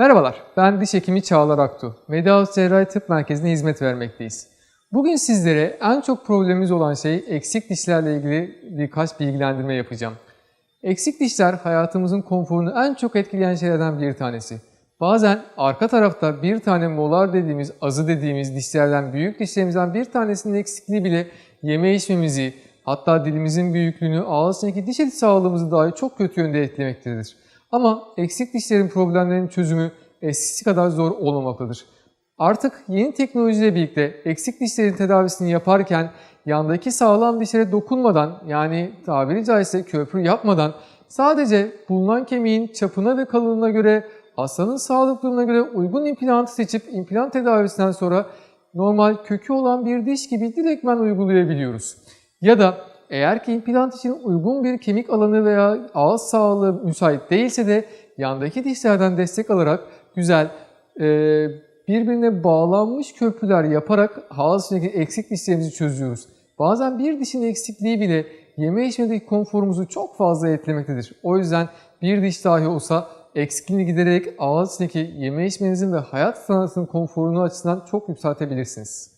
Merhabalar, ben diş hekimi Çağlar Aktu. Mediahouse Cerrahi Tıp Merkezi'ne hizmet vermekteyiz. Bugün sizlere en çok problemimiz olan şey eksik dişlerle ilgili birkaç bilgilendirme yapacağım. Eksik dişler hayatımızın konforunu en çok etkileyen şeylerden bir tanesi. Bazen arka tarafta bir tane molar dediğimiz, azı dediğimiz dişlerden, büyük dişlerimizden bir tanesinin eksikliği bile yeme içmemizi, hatta dilimizin büyüklüğünü, ağızdaki diş eti sağlığımızı dahi çok kötü yönde etkilemektedir. Ama eksik dişlerin problemlerinin çözümü eskisi kadar zor olmamaktadır. Artık yeni teknolojiyle birlikte eksik dişlerin tedavisini yaparken yandaki sağlam dişlere dokunmadan yani tabiri caizse köprü yapmadan sadece bulunan kemiğin çapına ve kalınlığına göre hastanın sağlık durumuna göre uygun implantı seçip implant tedavisinden sonra normal kökü olan bir diş gibi direktmen uygulayabiliyoruz. Ya da eğer ki implant için uygun bir kemik alanı veya ağız sağlığı müsait değilse de yandaki dişlerden destek alarak güzel e, birbirine bağlanmış köprüler yaparak ağız içindeki eksik dişlerimizi çözüyoruz. Bazen bir dişin eksikliği bile yeme içmedeki konforumuzu çok fazla etkilemektedir. O yüzden bir diş dahi olsa eksikliğini gidererek ağız içindeki yeme içmenizin ve hayat standartının konforunu açısından çok yükseltebilirsiniz.